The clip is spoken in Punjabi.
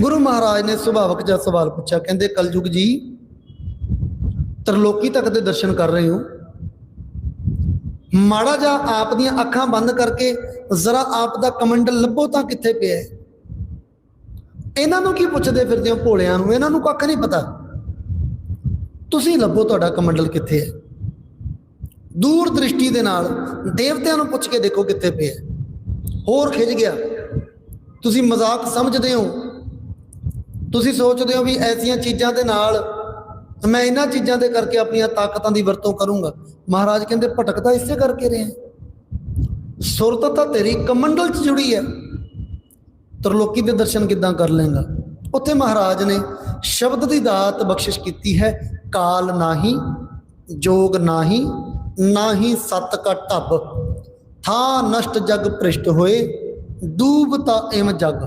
ਗੁਰੂ ਮਹਾਰਾਜ ਨੇ ਸੁਭਾਵਕ ਜਿਹਾ ਸਵਾਲ ਪੁੱਛਿਆ, ਕਹਿੰਦੇ, ਕਲਯੁਗ ਜੀ, ਤਰਲੋਕੀ ਤੱਕ ਦੇ ਦਰਸ਼ਨ ਕਰ ਰਹੇ ਹੋ। ਮਾੜਾ ਜਿਹਾ ਆਪ ਦੀਆਂ ਅੱਖਾਂ ਬੰਦ ਕਰਕੇ ਜ਼ਰਾ ਆਪ ਦਾ ਕਮੰਡਲ ਲੱਭੋ ਤਾਂ ਕਿੱਥੇ ਪਿਆ ਹੈ? ਇਹਨਾਂ ਨੂੰ ਕੀ ਪੁੱਛਦੇ ਫਿਰਦੇ ਹੋ ਭੋਲਿਆਂ ਨੂੰ? ਇਹਨਾਂ ਨੂੰ ਕੱਖ ਨਹੀਂ ਪਤਾ। ਤੁਸੀਂ ਲੱਭੋ ਤੁਹਾਡਾ ਕਮੰਡਲ ਕਿੱਥੇ ਹੈ? ਦੂਰ ਦ੍ਰਿਸ਼ਟੀ ਦੇ ਨਾਲ ਦੇਵਤਿਆਂ ਨੂੰ ਪੁੱਛ ਕੇ ਦੇਖੋ ਕਿੱਥੇ ਪਿਆ ਹੋਰ ਖਿੱਚ ਗਿਆ। ਤੁਸੀਂ ਮਜ਼ਾਕ ਸਮਝਦੇ ਹੋ ਤੁਸੀਂ ਸੋਚਦੇ ਹੋ ਵੀ ਐਸੀਆਂ ਚੀਜ਼ਾਂ ਦੇ ਨਾਲ ਮੈਂ ਇਹਨਾਂ ਚੀਜ਼ਾਂ ਦੇ ਕਰਕੇ ਆਪਣੀਆਂ ਤਾਕਤਾਂ ਦੀ ਵਰਤੋਂ ਕਰੂੰਗਾ। ਮਹਾਰਾਜ ਕਹਿੰਦੇ ਭਟਕਦਾ ਇਸੇ ਕਰਕੇ ਰਿਹਾ ਸੁਰਤ ਤਾਂ ਤੇਰੀ ਕਮੰਡਲ 'ਚ ਜੁੜੀ ਹੈ ਤਰਲੋਕੀ ਦੇ ਦਰਸ਼ਨ ਕਿੱਦਾਂ ਕਰ ਲੇਗਾ ਉੱਥੇ ਮਹਾਰਾਜ ਨੇ ਸ਼ਬਦ ਦੀ ਦਾਤ ਬਖਸ਼ਿਸ਼ ਕੀਤੀ ਹੈ, ਕਾਲ ਨਾਹੀ, ਜੋਗ ਨਾਹੀ ਨਾਹੀ ਸਤ ਕਾ ਢੱਬ ਥਾ ਨਸ਼ਟ ਜਗ ਭ੍ਰਿਸ਼ਟ ਹੋਏ ਡੂਬਤਾ ਇਮ ਜਗ।